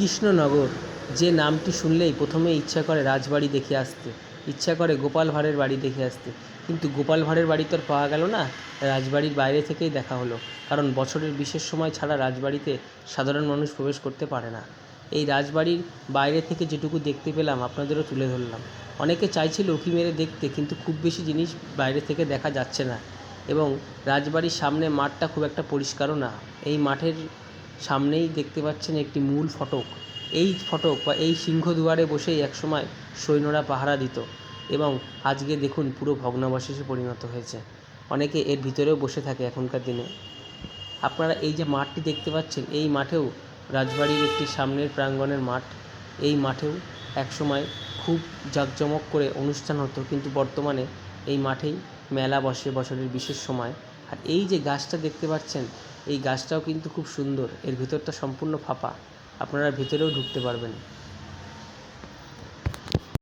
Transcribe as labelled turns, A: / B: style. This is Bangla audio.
A: কৃষ্ণনগর। যে নামটি শুনলেই প্রথমে ইচ্ছা করে রাজবাড়ি দেখে আসতে, ইচ্ছা করে গোপাল ভাঁড়ের বাড়ি দেখে আসতে। কিন্তু গোপাল ভাঁড়ের বাড়ি তো আর পাওয়া গেল না, রাজবাড়ির বাইরে থেকেই দেখা হলো। কারণ বছরের বিশেষ সময় ছাড়া রাজবাড়িতে সাধারণ মানুষ প্রবেশ করতে পারে না। এই রাজবাড়ির বাইরে থেকে যেটুকু দেখতে পেলাম, আপনাদেরও তুলে ধরলাম। অনেকে চাইছিল উঁকি মেরে দেখতে, কিন্তু খুব বেশি জিনিস বাইরে থেকে দেখা যাচ্ছে না। এবং রাজবাড়ির সামনে মাঠটা খুব একটা পরিষ্কারও না। এই মাঠের সামনেই দেখতে পাচ্ছেন একটি মূল ফটক। এই ফটক বা এই সিংহদুয়ারে বসেই একসময় সৈন্যরা পাহারা দিত এবং আজকে দেখুন পুরো ভগ্নাবশেষে পরিণত হয়েছে। অনেকে এর ভিতরেও বসে থাকে এখনকার দিনে। আপনারা এই যে মাঠটি দেখতে পাচ্ছেন, এই মাঠেও রাজবাড়ির একটি সামনের প্রাঙ্গণের মাঠ। এই মাঠেও একসময় খুব জাঁকজমক করে অনুষ্ঠান হতো, কিন্তু বর্তমানে এই মাঠেই মেলা বসে বছরের বিশেষ সময়। আর এই যে গাছটা দেখতে পাচ্ছেন, এই গাছটাও কিন্তু খুব সুন্দর। এর ভিতরটা সম্পূর্ণ ফাঁপা। আপনারা ভিতরেও ঢুকতে পারবেন।